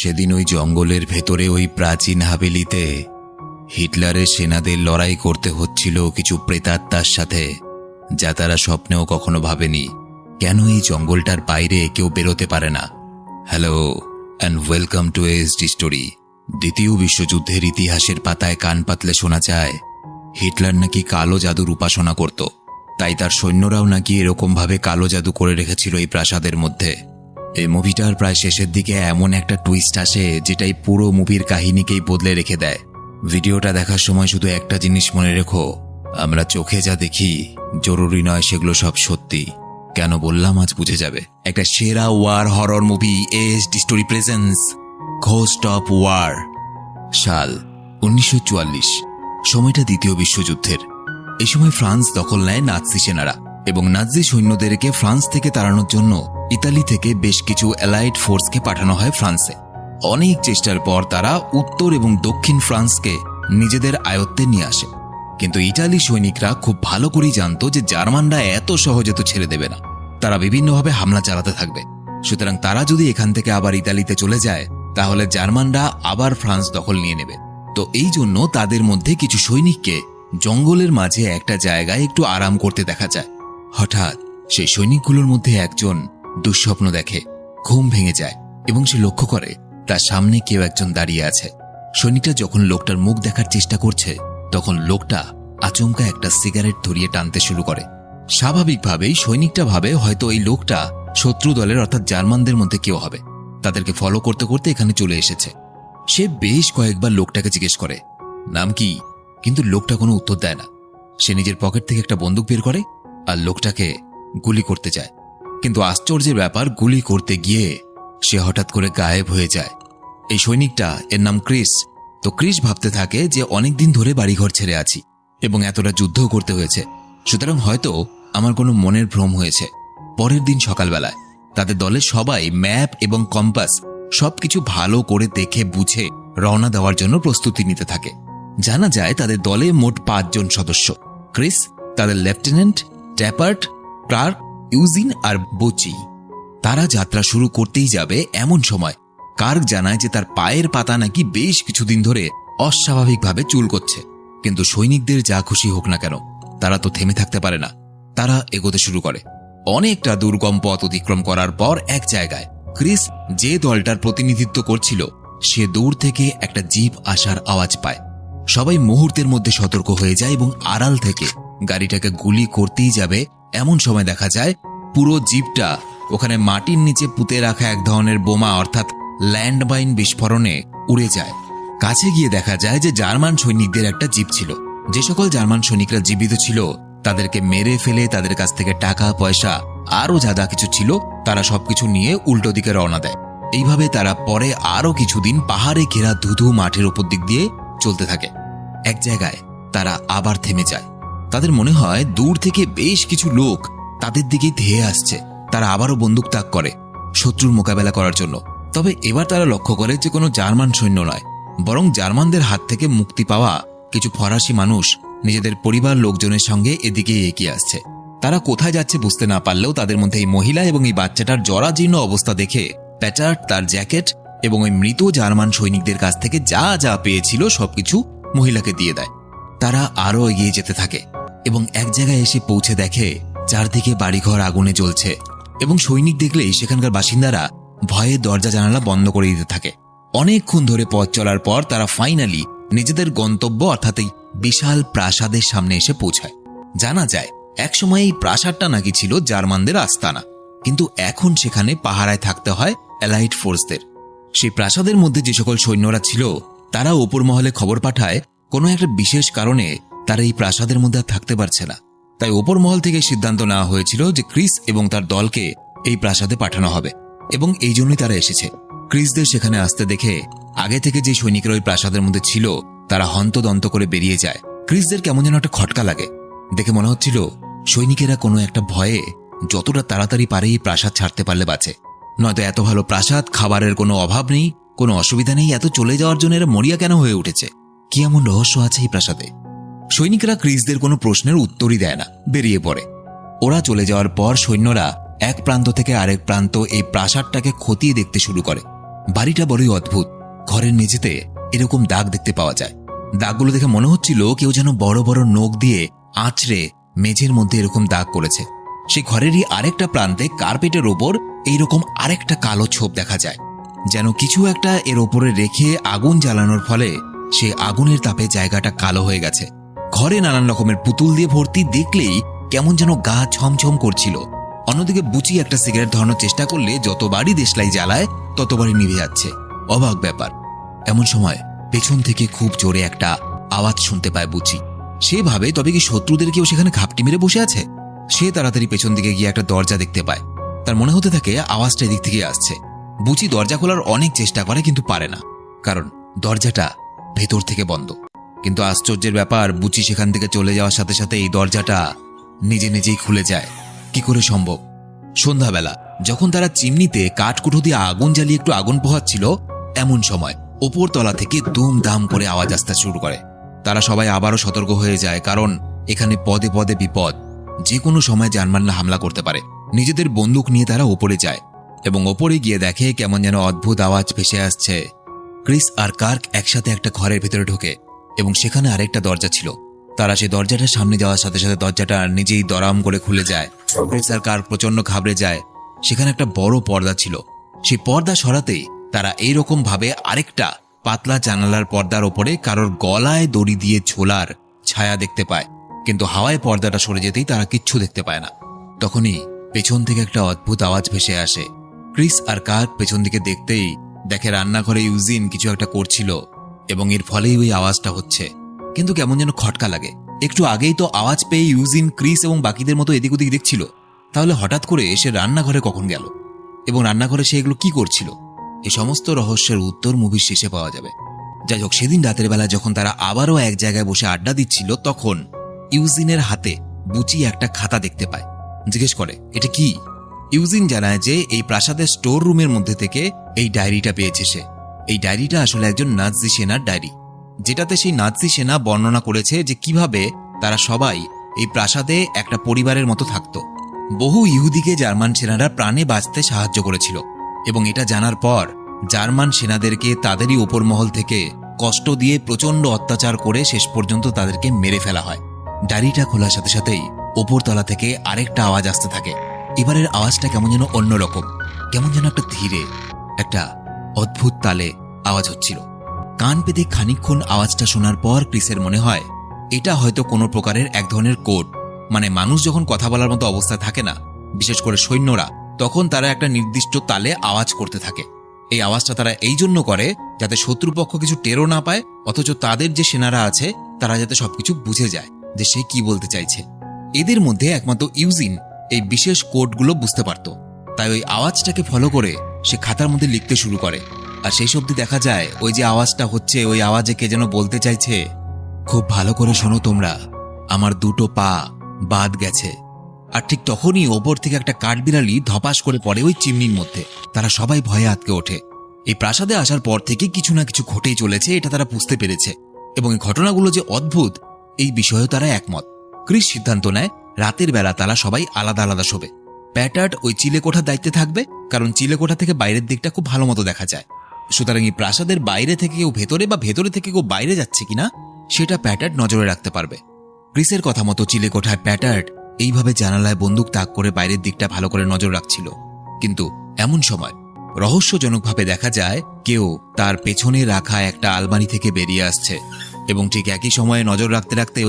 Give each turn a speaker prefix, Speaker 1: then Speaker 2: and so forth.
Speaker 1: সেদিন ওই জঙ্গলের ভেতরে ওই প্রাচীন হাবেলিতে হিটলারের সেনাদের লড়াই করতে হচ্ছিল কিছু প্রেতাত্মার সাথে, যা তারা স্বপ্নেও কখনো ভাবেনি। কেন এই জঙ্গলটার বাইরে কেউ বেরোতে পারে না? Hello and welcome to S D story দ্বিতীয় বিশ্বযুদ্ধের ইতিহাসের পাতায় কান পাতলে শোনা যায়, হিটলার নাকি কালো জাদুর উপাসনা করত। তাই তার সৈন্যরাও নাকি এরকমভাবে কালো জাদু করে রেখেছিল এই প্রাসাদের মধ্যে। এই মুভিটার প্রায় শেষের দিকে এমন একটা টুইস্ট আসে যেটাই পুরো মুভির কাহিনীকেই বদলে রেখে দেয়। ভিডিওটা দেখার সময় শুধু একটা জিনিস মনে রেখো, আমরা চোখে যা দেখি, জরুরি নয় সেগুলো সব সত্যি। কেন বললাম আজ বুঝে যাবে। একটা সেরা war horror movie S D story presence ghost of war সাল, উনিশশো চুয়াল্লিশ, সময়টা দ্বিতীয় বিশ্বযুদ্ধের। এই সময় ফ্রান্স দখল নেয় নাৎসি সেনারা এবং নাৎসি সৈন্যদেরকে ফ্রান্স থেকে তাড়ানোর জন্য ইতালি থেকে বেশ কিছু অ্যালাইড ফোর্সকে পাঠানো হয় ফ্রান্সে। অনেক চেষ্টার পর তারা উত্তর এবং দক্ষিণ ফ্রান্সকে নিজেদের আয়ত্তে নিয়ে আসে। কিন্তু ইটালি সৈনিকরা খুব ভালো করেই জানতো যে জার্মানরা এত সহজে তো ছেড়ে দেবে না। তারা বিভিন্নভাবে হামলা চালাতে থাকবে। সুতরাং তারা যদি এখান থেকে আবার ইতালিতে চলে যায়, তাহলে জার্মানরা আবার ফ্রান্স দখল নিয়ে নেবে। তো এই জন্য তাদের মধ্যে কিছু সৈনিককে জঙ্গলের মাঝে একটা জায়গায় একটু আরাম করতে দেখা যায়। হঠাৎ সেই সৈনিকগুলোর মধ্যে একজন দুঃস্বপ্ন দেখে, ঘুম ভেঙে যায় এবং সে লক্ষ্য করে, তার সামনে কেউ একজন দাঁড়িয়ে আছে। সৈনিকটা যখন লোকটার মুখ দেখার চেষ্টা করছে, তখন লোকটা আচমকা একটা সিগারেট ধরিয়ে টানতে শুরু করে। স্বাভাবিকভাবেই সৈনিকটা ভাবে হয়তো এই লোকটা শত্রু দলের অর্থাৎ জার্মানদের মধ্যে কেউ হবে। তাদেরকে ফলো করতে করতে এখানে চলে এসেছে। সে বেশ কয়েকবার লোকটাকে জিজ্ঞেস করে, নাম কি? কিন্তু লোকটা কোনো উত্তর দেয় না। সে নিজের পকেট থেকে একটা বন্দুক বের করে আর লোকটাকে গুলি করতে যায়। কিন্তু আশ্চর্যের ব্যাপার গুলি করতে গিয়ে সে হঠাৎ করে গায়েব হয়ে যায়। এই সৈনিকটা এর নাম ক্রিস। তো ক্রিস ভাবতে থাকে যে অনেকদিন ধরে বাড়িঘর ছেড়ে আছি এবং এতটা যুদ্ধও করতে হয়েছে। সুতরাং হয়তো আমার কোনো মনের ভ্রম হয়েছে। পরের দিন সকালবেলায় তাদের দলের সবাই ম্যাপ এবং কম্পাস সবকিছু ভালো করে দেখে বুঝে রওনা দেওয়ার জন্য প্রস্তুতি নিতে থাকে। জানা যায় তাদের দলে মোট পাঁচজন সদস্য। ক্রিস, তাদের লেফটেন্যান্ট ট্যাপার্ট ক্লার্ক ইউজিন আর বোচি। তারা যাত্রা শুরু করতেই যাবে এমন সময়। কার্ক জানায় যে তার পায়ের পাতা নাকি বেশ কিছুদিন ধরে অস্বাভাবিকভাবে চুল করছে। কিন্তু সৈনিকদের যা খুশি হোক না কেন, তারা তো থেমে থাকতে পারে না। তারা এগোতে শুরু করে। অনেকটা দুর্গম পথ অতিক্রম করার পর এক জায়গায় ক্রিস যে দলটার প্রতিনিধিত্ব করছিল, সে দূর থেকে একটা জিপ আসার আওয়াজ পায়। সবাই মুহূর্তের মধ্যে সতর্ক হয়ে যায় এবং আড়াল থেকে গাড়িটাকে গুলি করতেই যাবে এমন সময় দেখা যায়, পুরো জীবটা ওখানে মাটির নিচে পুঁতে রাখা এক ধরনের বোমা, অর্থাৎ ল্যান্ডমাইন বিস্ফোরণে উড়ে যায়। কাছে গিয়ে দেখা যায় যে জার্মান সৈনিকদের একটা জিপ ছিল। যে সকল জার্মান সৈনিকরা জীবিত ছিল, তাদেরকে মেরে ফেলে, তাদের কাছ থেকে টাকা, পয়সা, আরও যা যা কিছু ছিল, তারা সবকিছু নিয়ে উল্টো দিকে রওনা দেয়। এইভাবে তারা পরে আরও কিছুদিন পাহাড়ে ঘেরা ধুধু মাঠের উপর দিক দিয়ে চলতে থাকে। এক জায়গায় তারা আবার থেমে যায়। তাদের মনে হয় দূর থেকে বেশ কিছু লোক তাদের দিকে ধেয়ে আসছে। তারা আবারও বন্দুক তাক করে শত্রুর মোকাবেলা করার জন্য। তবে এবার তারা লক্ষ্য করে যে কোনো জার্মান সৈন্য নয়, বরং জার্মানদের হাত থেকে মুক্তি পাওয়া কিছু ফরাসি মানুষ নিজেদের পরিবার লোকজনের সঙ্গে এদিকে এগিয়ে আসছে। তারা কোথায় যাচ্ছে বুঝতে না পারলেও তাদের মধ্যে এই মহিলা এবং এই বাচ্চাটার জরাজীর্ণ অবস্থা দেখে প্যাচার্ট তার জ্যাকেট এবং ওই মৃত জার্মান সৈনিকদের কাছ থেকে যা যা পেয়েছিল সবকিছু মহিলাকে দিয়ে দেয়। তারা আরও এগিয়ে যেতে থাকে। এবং এক জায়গায় এসে পৌঁছে দেখে চারদিকে বাড়িঘর আগুনে জ্বলছে এবং সৈনিক দেখলেই সেখানকার বাসিন্দারা ভয়ে দরজা জানালা বন্ধ করে দিতে থাকে। অনেকক্ষণ ধরে পথ চলার পর তারা ফাইনালি নিজেদের গন্তব্য অর্থাৎ এই বিশাল প্রাসাদের সামনে এসে পৌঁছায়। জানা যায়, একসময় এই প্রাসাদটা নাকি ছিল জার্মানদের আস্তানা। কিন্তু এখন সেখানে পাহারায় থাকতে হয় অ্যালাইট ফোর্সদের সেই প্রাসাদের মধ্যে যে সকল সৈন্যরা ছিল, তারা ওপর মহলে খবর পাঠায় কোনো একটা বিশেষ কারণে তারা এই প্রাসাদের মধ্যে আর থাকতে পারছে না। তাই ওপর মহল থেকে সিদ্ধান্ত নেওয়া হয়েছিল যে ক্রিস এবং তার দলকে এই প্রাসাদে পাঠানো হবে এবং এই জন্যই তারা এসেছে। ক্রিসদের সেখানে আসতে দেখে আগে থেকে যে সৈনিকরা ওই প্রাসাদের মধ্যে ছিল, তারা হন্তদন্ত করে বেরিয়ে যায়। ক্রিসদের কেমন যেন একটা খটকা লাগে। দেখে মনে হচ্ছিল, সৈনিকেরা কোনো একটা ভয়ে যতটা তাড়াতাড়ি পারে এই প্রাসাদ ছাড়তে পারলে বাঁচে। নয়তো এত ভালো প্রাসাদ, খাবারের কোনো অভাব নেই, কোনো অসুবিধা নেই, এত চলে যাওয়ার জন্য এরা মরিয়া কেন হয়ে উঠেছে? কি এমন রহস্য আছে এই প্রাসাদে? সৈনিকরা ক্রিসদের কোনো প্রশ্নের উত্তরই দেয় না, বেরিয়ে পড়ে। ওরা চলে যাওয়ার পর সৈন্যরা এক প্রান্ত থেকে আরেক প্রান্ত এই প্রাসাদটাকে খতিয়ে দেখতে শুরু করে। বাড়িটা বড়ই অদ্ভুত। ঘরের মেঝেতে এরকম দাগ দেখতে পাওয়া যায়। দাগগুলো দেখে মনে হচ্ছিল কেউ যেন বড় বড় নখ দিয়ে আঁচড়ে মেঝের মধ্যে এরকম দাগ করেছে। সেই ঘরেরই আরেকটা প্রান্তে কার্পেটের ওপর এইরকম আরেকটা কালো ছোপ দেখা যায়। যেন কিছু একটা এর ওপরে রেখে আগুন জ্বালানোর ফলে সে আগুনের তাপে জায়গাটা কালো হয়ে গেছে। ঘরে নানান রকমের পুতুল দিয়ে ভর্তি দেখলেই কেমন যেন গা ছমছম করছিল। অন্যদিকে বুচি একটা সিগারেট ধরানোর চেষ্টা করলে যতবারই দেশলাই জ্বালায় ততবারই নিভে যাচ্ছে। অবাক ব্যাপার। এমন সময় পেছন থেকে খুব জোরে একটা আওয়াজ শুনতে পায় বুচি। সে ভাবে, তবে কি শত্রুদের কেউ সেখানে ঘাপটি মেরে বসে আছে? সে তাড়াতাড়ি পেছন দিকে গিয়ে একটা দরজা দেখতে পায়। তার মনে হতে থাকে আওয়াজটা এদিক থেকে আসছে। বুচি দরজা খোলার অনেক চেষ্টা করে কিন্তু পারে না। কারণ দরজাটা ভেতর থেকে বন্ধ। কিন্তু আশ্চর্যের ব্যাপার, বুচি সেখান থেকে চলে যাওয়ার সাথে সাথে এই দরজাটা নিজে নিজেই খুলে যায়। কি করে সম্ভব? সন্ধ্যাবেলা, যখন তারা চিমনিতে কাঠকুঠো দিয়ে আগুন জ্বালিয়ে একটু আগুন পোহাচ্ছিল, এমন সময় ওপর তলা থেকে দুম দাম করে আওয়াজ আসতে শুরু করে। তারা সবাই আবারও সতর্ক হয়ে যায়, কারণ এখানে পদে পদে বিপদ। যে কোনো সময় জানমানলা হামলা করতে পারে। নিজেদের বন্দুক নিয়ে তারা ওপরে যায় এবং ওপরে গিয়ে দেখে কেমন যেন অদ্ভুত আওয়াজ ভেসে আসছে। ক্রিস আর কার্ক একসাথে একটা ঘরের ভেতরে ঢোকে। এবং সেখানে আরেকটা দরজা ছিল। তারা সেই দরজাটা সামনে যাওয়ার সাথে সাথে দরজাটা নিজেই দরাম করে খুলে যায়। ক্রিস আর কার্ক প্রচণ্ড ঘাবড়ে যায়। সেখানে একটা বড় পর্দা ছিল। সেই পর্দা সরাতেই তারা এইরকম ভাবে আরেকটা পাতলা জানালার পর্দার ওপরে কারোর গলায় দড়ি দিয়ে ঝোলার ছায়া দেখতে পায়। কিন্তু হাওয়ায় পর্দাটা সরে যেতেই তারা কিচ্ছু দেখতে পায় না। তখনই পেছন থেকে একটা অদ্ভুত আওয়াজ ভেসে আসে। ক্রিস আর কার্ক পেছন দিকে দেখতেই দেখে রান্নাঘরে ইউজিন কিছু একটা করছিল। এবং এর ফলেই ওই আওয়াজটা হচ্ছে। কিন্তু কেমন যেন খটকা লাগে। একটু আগেই তো আওয়াজ পেয়ে ইউজিন, ক্রিস এবং বাকিদের মতো এদিক ওদিক দেখছিল। তাহলে হঠাৎ করে সে রান্নাঘরে কখন গেল? এবং রান্নাঘরে সে এগুলো কি করছিল? এই সমস্ত রহস্যের উত্তর মুভির শেষে পাওয়া যাবে। যাই হোক, সেদিন রাতের বেলা যখন তারা আবারও এক জায়গায় বসে আড্ডা দিচ্ছিল, তখন ইউজিনের হাতে বুচি একটা খাতা দেখতে পায়। জিজ্ঞেস করে, এটা কি? ইউজিন জানায় যে এই প্রাসাদের স্টোর রুমের মধ্যে থেকে এই ডায়েরিটা পেয়েছে সে। এই ডায়েরিটা আসলে একজন নাৎসি সেনার ডায়েরি, যেটাতে সেই নাৎসি সেনা বর্ণনা করেছে যে কীভাবে তারা সবাই এই প্রাসাদে একটা পরিবারের মতো থাকত। বহু ইহুদিকে জার্মান সেনারা প্রাণে বাঁচতে সাহায্য করেছিল এবং এটা জানার পর জার্মান সেনাদেরকে তাদেরই ওপর মহল থেকে কষ্ট দিয়ে প্রচণ্ড অত্যাচার করে শেষ পর্যন্ত তাদেরকে মেরে ফেলা হয়। ডায়েরিটা খোলার সাথে সাথেই ওপরতলা থেকে আরেকটা আওয়াজ আসতে থাকে। এবারের আওয়াজটা কেমন যেন অন্যরকম, কেমন যেন একটা ধীরে, একটা অদ্ভুত তালে আওয়াজ হচ্ছিল। কান পেতে খানিকক্ষণ আওয়াজটা শোনার পর ক্রিসের মনে হয়, এটা হয়তো কোনো প্রকারের এক ধরনের কোড। মানে মানুষ যখন কথা বলার মতো অবস্থায় থাকে না, বিশেষ করে সৈন্যরা, তখন তারা একটা নির্দিষ্ট তালে আওয়াজ করতে থাকে। এই আওয়াজটা তারা এই জন্য করে যাতে শত্রুপক্ষ কিছু টেরও না পায়, অথচ তাদের যে সেনারা আছে, তারা যাতে সবকিছু বুঝে যায় যে সে কি বলতে চাইছে। এদের মধ্যে একমাত্র ইউজিন এই বিশেষ কোডগুলো বুঝতে পারত। তাই ওই আওয়াজটাকে ফলো করে সে খাতার মধ্যে লিখতে শুরু করে। আর সেই সবদি দেখা যায়, ওই যে আওয়াজটা হচ্ছে, ওই আওয়াজে কে যেন বলতে চাইছে, খুব ভালো করে শোনো তোমরা, আমার দুটো পা বাদ গেছে। আর ঠিক তখনই ওপর থেকে একটা কাঠবিড়ালি ধপাস করে পড়ে ওই চিমনির মধ্যে। তারা সবাই ভয়ে আটকে ওঠে। এই প্রাসাদে আসার পর থেকে কিছু না কিছু ঘটেই চলেছে, এটা তারা বুঝতে পেরেছে। এবং এই ঘটনাগুলো যে অদ্ভুত, এই বিষয়েও তারা একমত। ক্রিস সিদ্ধান্ত নেয়, রাতের বেলা তারা সবাই আলাদা আলাদা শোবে। প্যাটার্ড ওই চিলেকোঠার দায়িত্বে থাকবে, কারণ চিলেকোঠা থেকে বাইরের দিকটা খুব ভালো মতো দেখা যায়। সুতরাং এই প্রাসাদের বাইরে থেকে কেউ ভেতরে বা ভেতরে থেকে কেউ বাইরে যাচ্ছে কিনা, সেটা প্যাটার্ড নজরে রাখতে পারবে। ক্রিসের কথা মতো চিলেকোঠায় প্যাটার্ড এইভাবে জানালায় বন্দুক তাক করে বাইরের দিকটা ভালো করে নজর রাখছিল। কিন্তু এমন সময়, রহস্যজনকভাবে দেখা যায় কেউ তার পেছনে রাখা একটা আলমারি থেকে বেরিয়ে আসছে এবং ঠিক একই সময়ে নজর রাখতে রাখতে ওই